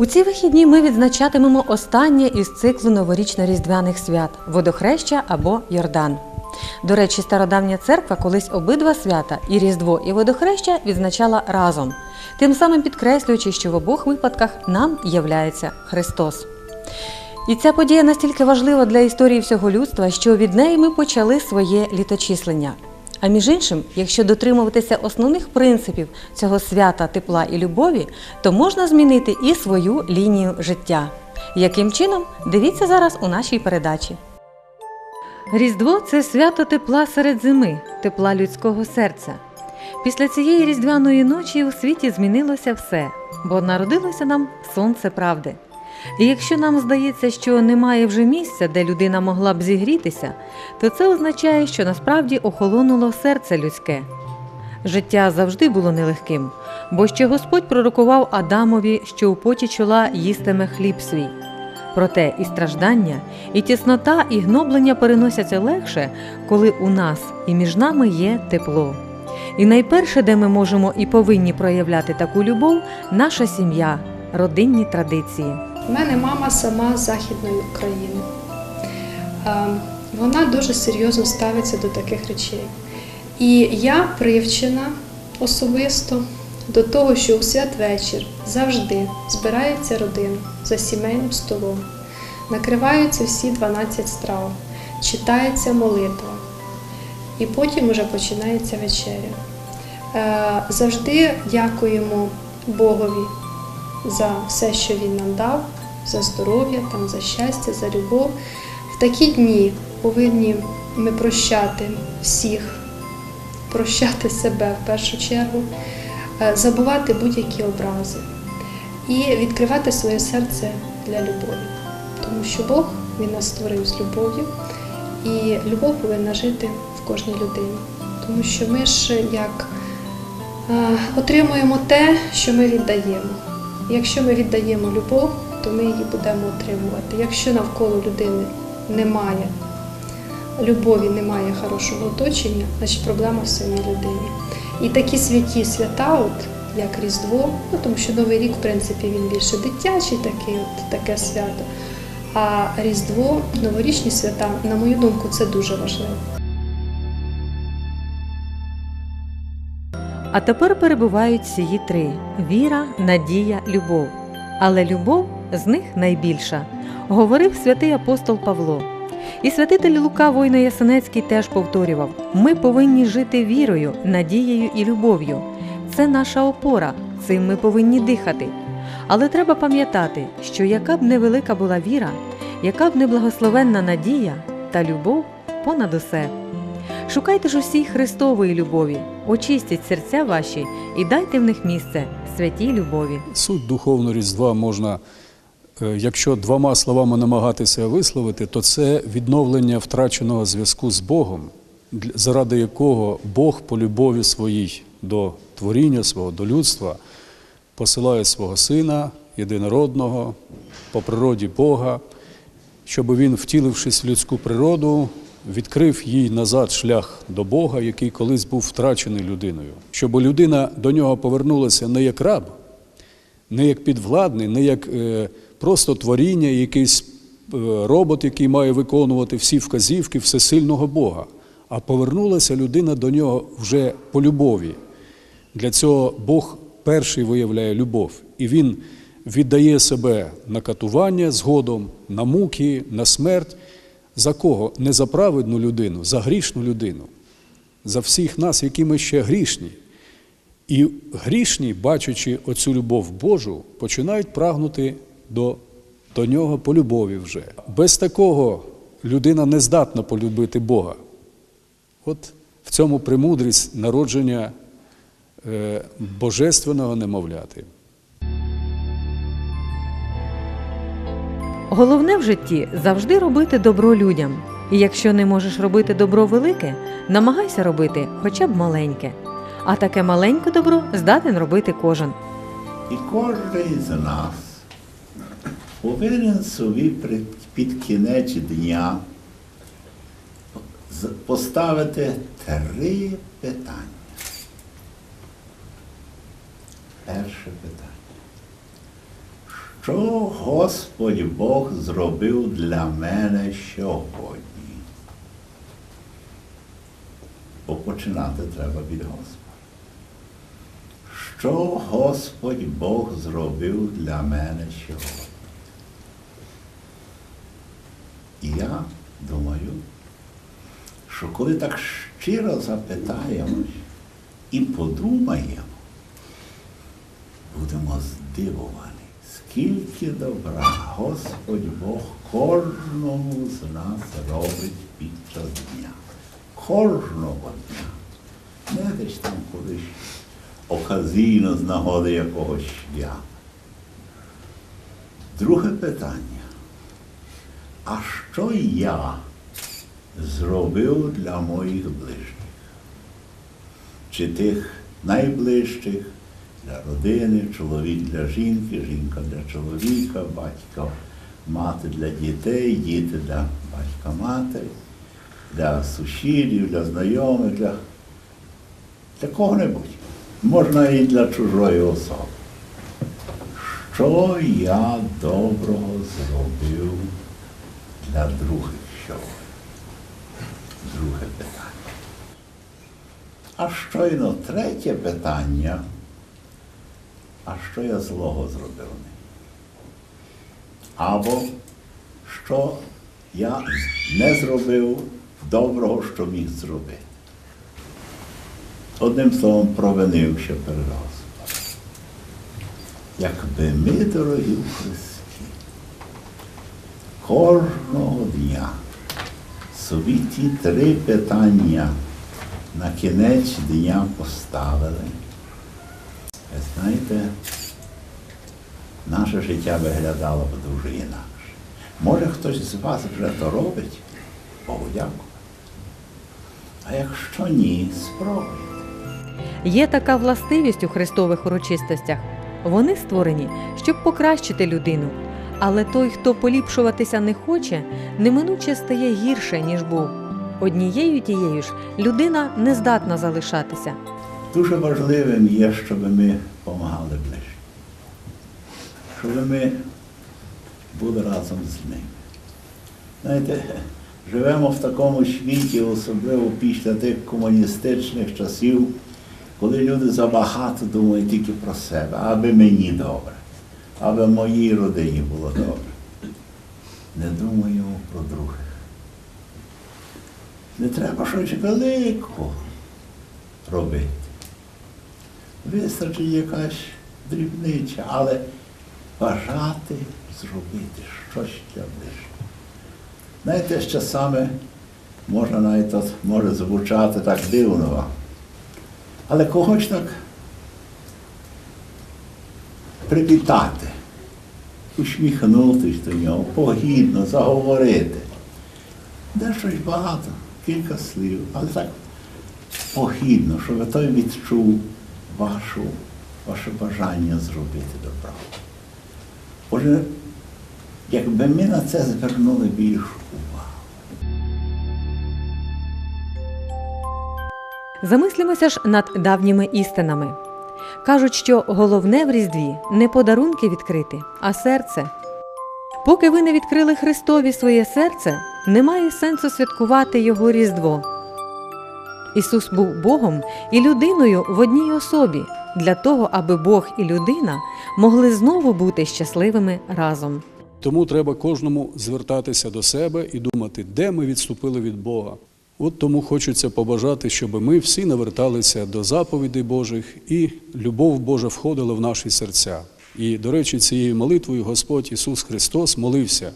У ці вихідні ми відзначатимемо останнє із циклу новорічно-різдвяних свят водохреща або Йордан. До речі, стародавня церква колись обидва свята і Різдво, і водохреща відзначала разом, тим самим підкреслюючи, що в обох випадках нам являється Христос. І ця подія настільки важлива для історії всього людства, що від неї ми почали своє літочислення. А між іншим, якщо дотримуватися основних принципів цього свята тепла і любові, то можна змінити і свою лінію життя. Яким чином? Дивіться зараз у нашій передачі. Різдво це свято тепла серед зими, тепла людського серця. Після цієї різдвяної ночі у світі змінилося все, бо народилося нам сонце правди. І якщо нам здається, що немає вже місця, де людина могла б зігрітися, то це означає, що насправді охолонуло серце людське. Життя завжди було нелегким, бо ще Господь пророкував Адамові, що у поті чола їстиме хліб свій. Проте і страждання, і тіснота, і гноблення переносяться легше, коли у нас і між нами є тепло. І найперше, де ми можемо і повинні проявляти таку любов, наша сім'я, родинні традиції. У мене мама сама з Західної України. Е, Вона дуже серйозно ставиться до таких речей. І я привчена особисто до того, що у святвечір завжди збирається родина за сімейним столом, накриваються всі 12 страв, читається молитва, і потім вже починається вечеря. Е, Завжди дякуємо Богові за все, що він нам дав, за здоров'я, там, за щастя, за любов. В такі дні повинні ми прощати всіх, прощати себе в першу чергу, е, забувати будь-які образи і відкривати своє серце для любові. Тому що Бог він нас створив з любов'ю, і любов повинна жити в кожній людині. Тому що ми ж як е, отримуємо те, що ми віддаємо. Якщо ми віддаємо любов, то ми її будемо отримувати. Якщо навколо людини немає любові, немає хорошого оточення, значить проблема в самій людині. І такі святі свята, от, як Різдво, ну тому що Новий рік, в принципі, він більше дитячий, такий, от, таке свято. А Різдво, новорічні свята, на мою думку, це дуже важливо. А тепер перебувають сії три: віра, надія, любов. Але любов з них найбільша, говорив святий апостол Павло. І святитель Лука Войно Ясенецький теж повторював: ми повинні жити вірою, надією і любов'ю. Це наша опора, цим ми повинні дихати. Але треба пам'ятати, що яка б невелика була віра, яка б неблагословенна надія та любов понад усе. Шукайте ж усій Христової любові, очистіть серця ваші і дайте в них місце святій любові. Суть духовного різдва можна, е, якщо двома словами намагатися висловити, то це відновлення втраченого зв'язку з Богом, заради якого Бог по любові своїй до творіння свого, до людства посилає свого Сина єдинородного по природі Бога, щоб він, втілившись в людську природу, відкрив їй назад шлях до Бога, який колись був втрачений людиною, щоб людина до нього повернулася не як раб, не як підвладний, не як е, просто творіння, якийсь е, робот, який має виконувати всі вказівки всесильного Бога, а повернулася людина до нього вже по любові. Для цього Бог перший виявляє любов, і Він віддає себе на катування згодом, на муки, на смерть. За кого? Не за праведну людину, за грішну людину, за всіх нас, які ми ще грішні. І грішні, бачачи оцю любов Божу, починають прагнути до, до нього по любові вже. Без такого людина не здатна полюбити Бога. От в цьому премудрість народження е, божественного немовляти. Головне в житті завжди робити добро людям. І якщо не можеш робити добро велике, намагайся робити хоча б маленьке. А таке маленьке добро здатен робити кожен. І кожен з нас повинен собі під кінець дня поставити три питання. Перше питання. Що Господь Бог зробив для мене сьогодні. Бо починати треба від Господа. Що Господь Бог зробив для мене сьогодні? І я думаю, що коли так щиро запитаємось і подумаємо, будемо здивовані, скільки добра Господь Бог кожному з нас робить під час дня. Кожного дня. Не десь там колись оказійно з нагоди якогось свята. Друге питання. А що я зробив для моїх ближніх? Чи тих найближчих для родини, чоловік для жінки, жінка для чоловіка, батько, мати для дітей, діти для батька матері, для сусідів, для знайомих, для, для кого-небудь. Можна і для чужої особи. Що я доброго зробив для других сьогодні? Друге питання. А щойно третє питання. А що я злого зробив ним? Або що я не зробив доброго, що міг зробити. Одним словом, провинився перед Господом. Якби ми, дорогі Христі, кожного дня собі ті три питання на кінець дня поставили, ви знаєте, наше життя виглядало б дуже інакше. Може, хтось з вас вже то робить? Богу дякую. А якщо ні, спробуйте. Є така властивість у христових урочистостях. Вони створені, щоб покращити людину. Але той, хто поліпшуватися не хоче, неминуче стає гірше, ніж був. Однією тією ж людина не здатна залишатися. Дуже важливим є, щоб ми допомагали ближнім. Щоб ми були разом з ними. Знаєте, живемо в такому світі, особливо після тих комуністичних часів, коли люди забагато думають тільки про себе, аби мені добре, аби моїй родині було добре. Не думаємо про других. Не треба щось великого робити. Вистачить якась дрібниця, але бажати зробити щось для ближнього. Знаєте, з часами можна навіть от, може звучати так дивно. Але когось так привітати, усміхнутись до нього, погідно, заговорити. Де щось багато, кілька слів, але так погідно, щоб той відчув вашу, ваше бажання зробити добро. Отже, якби ми на це звернули більшу увагу. Замислимося ж над давніми істинами. Кажуть, що головне в Різдві не подарунки відкрити, а серце. Поки ви не відкрили Христові своє серце, немає сенсу святкувати Його Різдво. Ісус був Богом і людиною в одній особі для того, аби Бог і людина могли знову бути щасливими разом. Тому треба кожному звертатися до себе і думати, де ми відступили від Бога. От тому хочеться побажати, щоб ми всі наверталися до заповідей Божих і любов Божа входила в наші серця. І, до речі, цією молитвою Господь Ісус Христос молився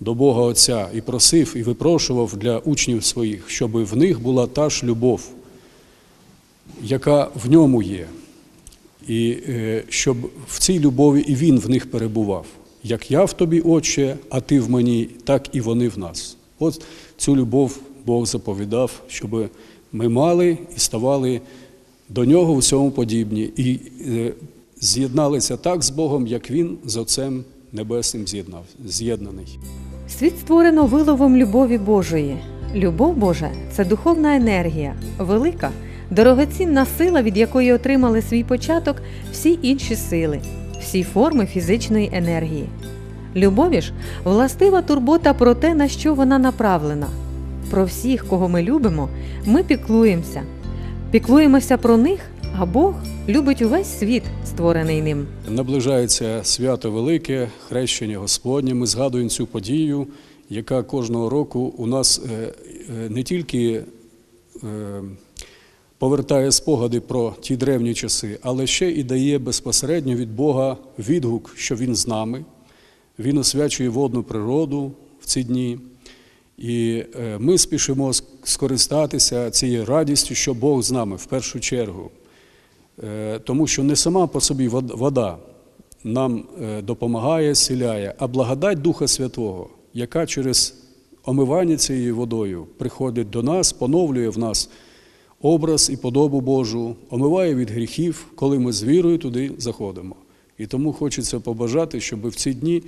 до Бога Отця і просив і випрошував для учнів своїх, щоб в них була та ж любов, яка в ньому є, і е, щоб в цій любові і Він в них перебував. Як я в тобі, Отче, а ти в мені, так і вони в нас. От цю любов Бог заповідав, щоб ми мали і ставали до нього в цьому подібні, і е, з'єдналися так з Богом, як Він з Отцем Небесним з'єднаний. Світ створено виловом любові Божої. Любов Божа це духовна енергія, велика, дорогоцінна сила, від якої отримали свій початок всі інші сили, всі форми фізичної енергії. Любові ж властива турбота про те, на що вона направлена. Про всіх, кого ми любимо, ми піклуємося. Піклуємося про них, а Бог любить увесь світ, створений ним. Наближається свято Велике, хрещення Господнє. Ми згадуємо цю подію, яка кожного року у нас е, е, не тільки е, повертає спогади про ті древні часи, але ще і дає безпосередньо від Бога відгук, що Він з нами. Він освячує водну природу в ці дні. І ми спішимо скористатися цією радістю, що Бог з нами в першу чергу. Е, Тому що не сама по собі вода нам е, допомагає, сіляє, а благодать Духа Святого, яка через омивання цією водою приходить до нас, поновлює в нас образ і подобу Божу, омиває від гріхів, коли ми з вірою туди заходимо. І тому хочеться побажати, щоб в ці дні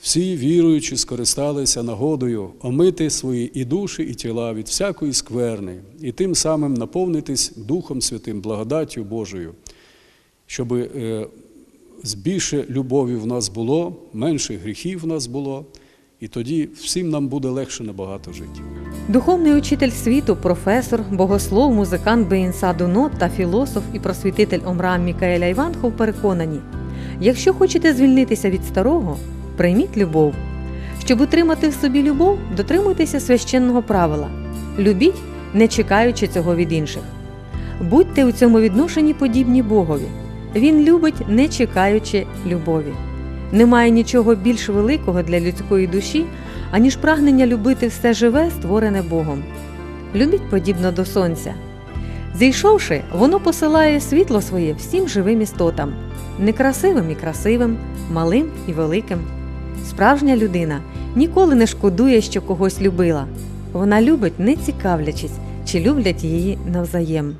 всі віруючі скористалися нагодою омити свої і душі, і тіла від всякої скверни, і тим самим наповнитись Духом Святим, благодаттю Божою, щоб е, більше любові в нас було, менше гріхів в нас було, і тоді всім нам буде легше набагато жити. Духовний учитель світу, професор, богослов, музикант Бейнса Дуно та філософ і просвітитель Омрам Мікаеля Іванхов переконані: якщо хочете звільнитися від старого, прийміть любов. Щоб утримати в собі любов, дотримуйтеся священного правила. Любіть, не чекаючи цього від інших. Будьте у цьому відношенні подібні Богові. Він любить, не чекаючи любові. Немає нічого більш великого для людської душі, аніж прагнення любити все живе, створене Богом. Любіть подібно до сонця. Зійшовши, воно посилає світло своє всім живим істотам, некрасивим і красивим, малим і великим. Справжня людина ніколи не шкодує, що когось любила. Вона любить, не цікавлячись, чи люблять її навзаєм.